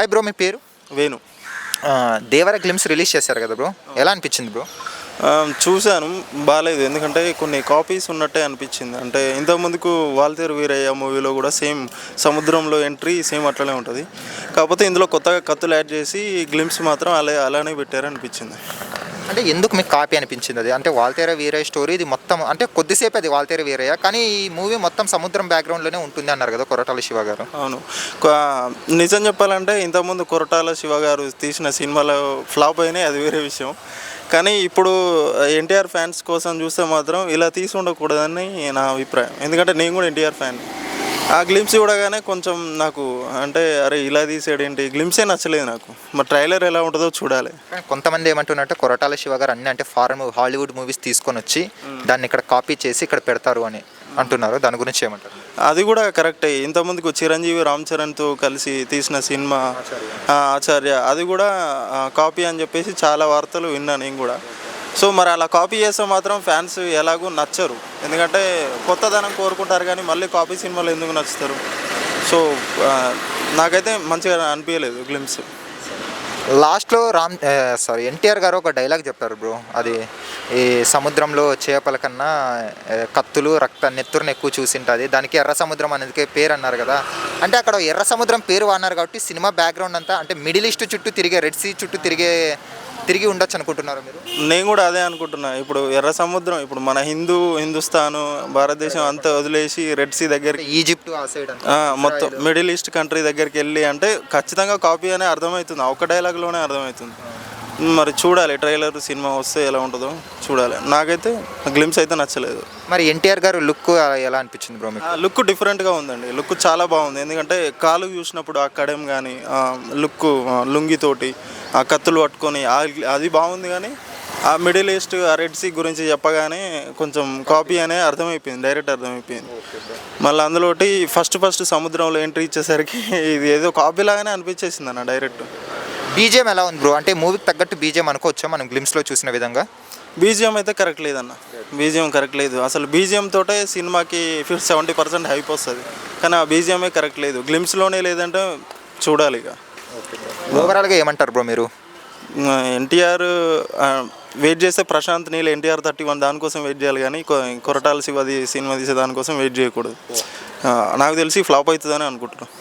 Hi bro మీ పేరు? వేణు. దేవర glimpse release చేశారు కదా బ్రో ఎలా అనిపించింది బ్రో చూశాను బాగాలేదు ఎందుకంటే కొన్ని కాపీస్ ఉన్నట్టే అనిపించింది. అంటే ఇంతకుముందుకు వాల్తేరు వీరయ్య మూవీలో కూడా సేమ్ సముద్రంలో ఎంట్రీ సేమ్ అట్లనే ఉంటుంది. కాకపోతే ఇందులో కొత్తగా కత్తులు యాడ్ చేసి గ్లిమ్స్ మాత్రం అలా అలానే పెట్టారు అనిపించింది అంటే ఎందుకు మీకు కాపీ అనిపించింది అది? అంటే వాల్తేర వీరయ్య స్టోరీ ఇది మొత్తం అంటే కొద్దిసేపు అది వాల్తేర వీరయ్య కానీ ఈ మూవీ మొత్తం సముద్రం బ్యాక్గ్రౌండ్లోనే ఉంటుంది అన్నారు కదా కొరటాల శివ గారు. అవును. నిజం చెప్పాలంటే ఇంతకుముందు కొరటాల శివ గారు తీసిన సినిమాలో ఫ్లాప్ అయినాయి అది వేరే విషయం. కానీ ఇప్పుడు ఎన్టీఆర్ ఫ్యాన్స్ కోసం చూస్తే మాత్రం ఇలా తీసి ఉండకూడదని నా అభిప్రాయం. ఎందుకంటే నేను కూడా ఎన్టీఆర్ ఫ్యాన్. ఆ గ్లిమ్స్ చూడగానే కొంచెం నాకు అంటే అరే ఇలా తీసాడేంటి? గ్లిమ్సే నచ్చలేదు నాకు. మరి ట్రైలర్ ఎలా ఉంటుందో చూడాలి. కొంతమంది ఏమంటున్నారంటే కొరటాల శివ గారు అన్ని అంటే ఫారెన్ హాలీవుడ్ మూవీస్ తీసుకొని వచ్చి దాన్ని ఇక్కడ కాపీ చేసి ఇక్కడ పెడతారు అని అంటున్నారు. దాని గురించి ఏమంటారు? అది కూడా కరెక్టే ఇంతకుముందుకు చిరంజీవి రామ్ చరణ్తో కలిసి తీసిన సినిమా ఆచార్య. అది కూడా కాపీ అని చెప్పేసి చాలా వార్తలు విన్నాను నేను కూడా. సో మరి అలా కాపీ చేస్తే మాత్రం ఫ్యాన్స్ ఎలాగూ నచ్చరు. ఎందుకంటే కొత్తదనం కోరుకుంటారు కానీ మళ్ళీ కాపీ సినిమాలు ఎందుకు నచ్చుతారు? సో నాకైతే మంచిగా అనిపించలేదు గ్లిమ్స్. లాస్ట్లో రామ్ సారీ ఎన్టీఆర్ గారు ఒక డైలాగ్ చెప్పారు బ్రో. అది ఈ సముద్రంలో చేపల కన్నా కత్తులు రక్త నెత్తురుని ఎక్కువ చూసింటుంది. దానికి ఎర్ర సముద్రం అనేది పేరు అన్నారు కదా. అంటే అక్కడ ఎర్ర సముద్రం పేరు అన్నారు కాబట్టి సినిమా బ్యాక్గ్రౌండ్ అంతా అంటే మిడిల్ ఈస్ట్ చుట్టూ తిరిగే రెడ్ సీ చుట్టూ తిరిగే తిరిగి ఉండొచ్చు అనుకుంటున్నారు మీరు? నేను కూడా అదే అనుకుంటున్నా. ఇప్పుడు ఎర్ర సముద్రం ఇప్పుడు మన హిందూ హిందుస్థాను భారతదేశం అంతా వదిలేసి రెడ్ సీ దగ్గరికి ఈజిప్ట్ ఆ సైడ్ ఆ, మొత్తం మిడిల్ ఈస్ట్ కంట్రీ దగ్గరికి వెళ్ళి అంటే ఖచ్చితంగా కాపీ అనే అర్థమవుతుంది. ఆ ఒక్క డైలాగ్లోనే అర్థమవుతుంది. మరి చూడాలి ట్రైలర్ సినిమా వస్తే ఎలా ఉంటుందో చూడాలి. నాకైతే గ్లిమ్స్ అయితే నచ్చలేదు. మరి ఎన్టీఆర్ గారు లుక్ ఎలా అనిపించింది బ్రో మీకు? లుక్ డిఫరెంట్గా ఉందండి. లుక్ చాలా బాగుంది. ఎందుకంటే కాలు చూసినప్పుడు ఆ కడెం కానీ లుక్ లుంగితోటి ఆ కత్తులు పట్టుకొని అది బాగుంది కానీ ఆ మిడిల్ ఈస్ట్ ఆ రెడ్ సీ గురించి చెప్పగానే కొంచెం కాపీ అనే అర్థమైపోయింది. డైరెక్ట్ అర్థమైపోయింది. మళ్ళీ అందులోటి ఫస్ట్ ఫస్ట్ సముద్రంలో ఎంట్రీ ఇచ్చేసరికి ఇది ఏదో కాపీ లాగానే అనిపించేసింది అన్న డైరెక్ట్ బీజేఎం ఎలా ఉంది బ్రో? అంటే మూవీకి తగ్గట్టు బీజేఎం అనుకోవచ్చా? మనం గ్లిమ్స్లో చూసిన విధంగా. బీజిఎం అయితే కరెక్ట్ లేదన్న. బీజిఎం కరెక్ట్ లేదు. అసలు బీజిఎం తోటే సినిమాకి ఫిఫ్టీ సెవెంటీ పర్సెంట్ హైప్ వస్తుంది. కానీ ఆ బీజిఎంఏ కరెక్ట్ లేదు. గ్లిమ్స్లోనే లేదంటే చూడాలి ఇక. ఓవరాల్గా ఏమంటారు బ్రో మీరు? ఎన్టీఆర్ వెయిట్ చేస్తే ప్రశాంత్ నీళ్ళు ఎన్టీఆర్ థర్టీ వన్ దానికోసం వెయిట్ చేయాలి కానీ కొరటాల శివది సినిమా తీసే దానికోసం వెయిట్ చేయకూడదు. నాకు తెలిసి ఫ్లాప్ అవుతుందని అనుకుంటున్నాను